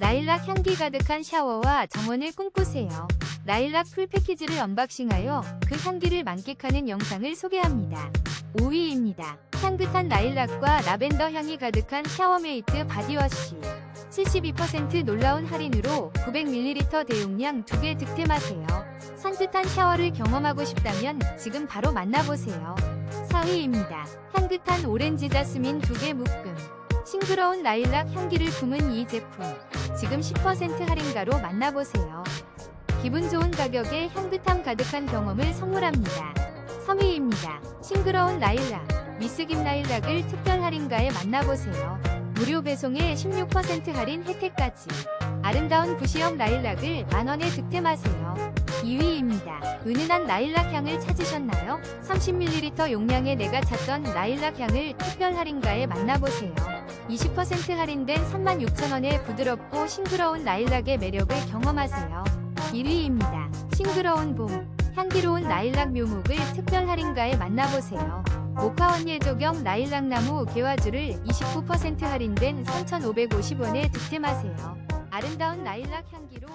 라일락 향기 가득한 샤워와 정원을 꿈꾸세요. 라일락 풀 패키지를 언박싱하여 그 향기를 만끽하는 영상을 소개합니다. 5위입니다. 향긋한 라일락과 라벤더 향이 가득한 샤워메이트 바디워시. 72% 놀라운 할인으로 900ml 대용량 2개 득템하세요. 산뜻한 샤워를 경험하고 싶다면 지금 바로 만나보세요. 4위입니다. 향긋한 오렌지 자스민 2개 묶음. 싱그러운 라일락 향기를 품은 이 제품. 지금 10% 할인가로 만나보세요. 기분 좋은 가격에 향긋함 가득한 경험을 선물합니다. 3위입니다. 싱그러운 라일락. 미스김 라일락을 특별 할인가에 만나보세요. 무료 배송에 16% 할인 혜택까지. 아름다운 부시형 라일락을 만원에 득템하세요. 2위입니다. 은은한 라일락 향을 찾으셨나요? 30ml 용량의 내가 찾던 라일락 향을 특별 할인가에 만나보세요. 20% 할인된 36,000원의 부드럽고 싱그러운 라일락의 매력을 경험하세요. 1위입니다. 싱그러운 봄. 향기로운 라일락 묘목을 특별 할인가에 만나보세요. 모카원 예조경 라일락 나무 개화주를 29% 할인된 3,550원에 득템하세요. 아름다운 라일락 향기로.